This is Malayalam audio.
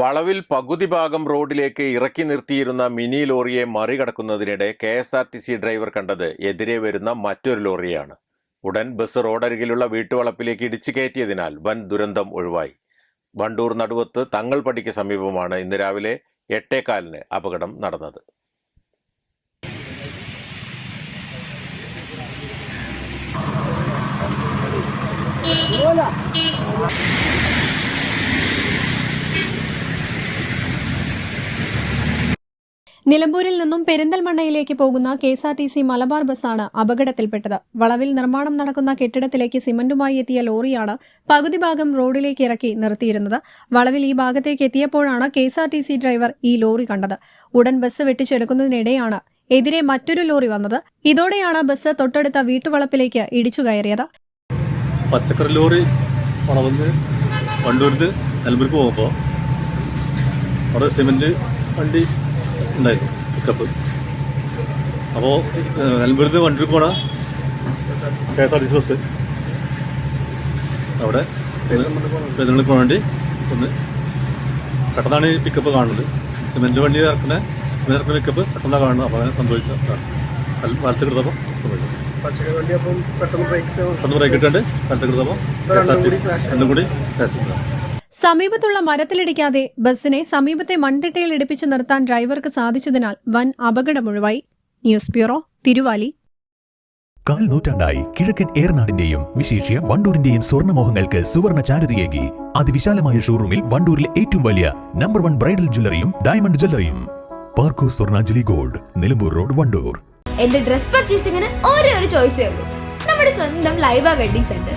വളവിൽ പകുതി ഭാഗം റോഡിലേക്ക് ഇറക്കി നിർത്തിയിരുന്ന മിനി ലോറിയെ മറികടക്കുന്നതിനിടെ K S R T C driver കണ്ടത് എതിരെ വരുന്ന മറ്റൊരു ലോറിയാണ്. ഉടൻ ബസ് റോഡരികിലുള്ള വീട്ടുവളപ്പിലേക്ക് ഇടിച്ചു കയറ്റിയതിനാൽ വൻ ദുരന്തം ഒഴിവായി. വണ്ടൂർ നടുവത്ത് തങ്ങൾപടിക്ക് സമീപമാണ് ഇന്ന് രാവിലെ എട്ടേകാലിന് അപകടം നടന്നത്. നിലമ്പൂരിൽ നിന്നും പെരിന്തൽമണ്ണയിലേക്ക് പോകുന്ന K S R T C Malabar ബസ്സാണ് അപകടത്തിൽപ്പെട്ടത്. വളവിൽ നിർമ്മാണം നടക്കുന്ന കെട്ടിടത്തിലേക്ക് സിമന്റുമായി എത്തിയ ലോറിയാണ് പകുതി ഭാഗം റോഡിലേക്ക് ഇറക്കി നിർത്തിയിരുന്നത്. വളവിൽ ഈ ഭാഗത്തേക്ക് എത്തിയപ്പോഴാണ് K S R T C driver ഈ ലോറി കണ്ടത്. ഉടൻ ബസ് വെട്ടിച്ചെടുക്കുന്നതിനിടെയാണ് എതിരെ മറ്റൊരു ലോറി വന്നത്. ഇതോടെയാണ് ബസ് തൊട്ടടുത്ത വീട്ടുവളപ്പിലേക്ക് ഇടിച്ചു കയറിയത്. നിലമ്പൂർക്ക് പോകുമ്പോൾ അവിടെ സിമെന്റ് വണ്ടി ഉണ്ടായിരുന്നു പിക്കപ്പ് അപ്പോൾ നിലമ്പൂരിൽ വണ്ടി പോണ K S R T C bus. അവിടെ പെരുന്നാളിൽ പോകാൻ വേണ്ടി ഒന്ന് പെട്ടെന്നാണ് ഈ പിക്കപ്പ് കാണുന്നത്. സിമെന്റ് വണ്ടി ഇറക്കുന്ന ഇറക്കുന്ന പിക്കപ്പ് പെട്ടെന്നാണ് കാണുന്നത്. അപ്പോൾ അങ്ങനെ സംഭവിച്ച വലത്ത് കിടന്നപ്പോൾ സംഭവിച്ചു. പച്ചക്കറി വണ്ടി അപ്പം പെട്ടെന്ന് ബ്രേക്ക് ഇട്ടുണ്ട് വലത്ത് കിടന്നപ്പോൾ രണ്ടും കൂടി crash സമീപത്തുള്ള മരത്തിലിടിക്കാതെ ബസ്സിനെ സമീപത്തെ മൺതിട്ടയിൽ ഇടിപ്പിച്ചു നിർത്താൻ ഡ്രൈവർക്ക് സാധിച്ചതിനാൽ വൻ അപകടമൊഴിവായി ന്യൂസ് ബ്യൂറോ തിരുവാലി. കാൽ നൂറ്റാണ്ടായി കിഴക്കൻ ഏറനാടിന്റെയും വിശേഷ്യ വണ്ടൂരിന്റെയും സ്വർണമോഹങ്ങൾക്ക് സുവർണ ചാരുതയേകി. അതിവിശാലമായ ഷോറൂമിൽ വണ്ടൂരിലെ ഏറ്റവും വലിയ നമ്പർ വൺ ബ്രൈഡൽ ജ്വല്ലറിയും diamond ജ്വല്ലറിയും. Parco Swarnanjali gold Nilambur road Wandoor. എന്റെ ഡ്രസ് പർച്ചേസിംഗിന് ഒരേ ഒരു ചോയ്സേ ഉള്ളൂ. നമ്മുടെ സ്വന്തം Laiba wedding centre.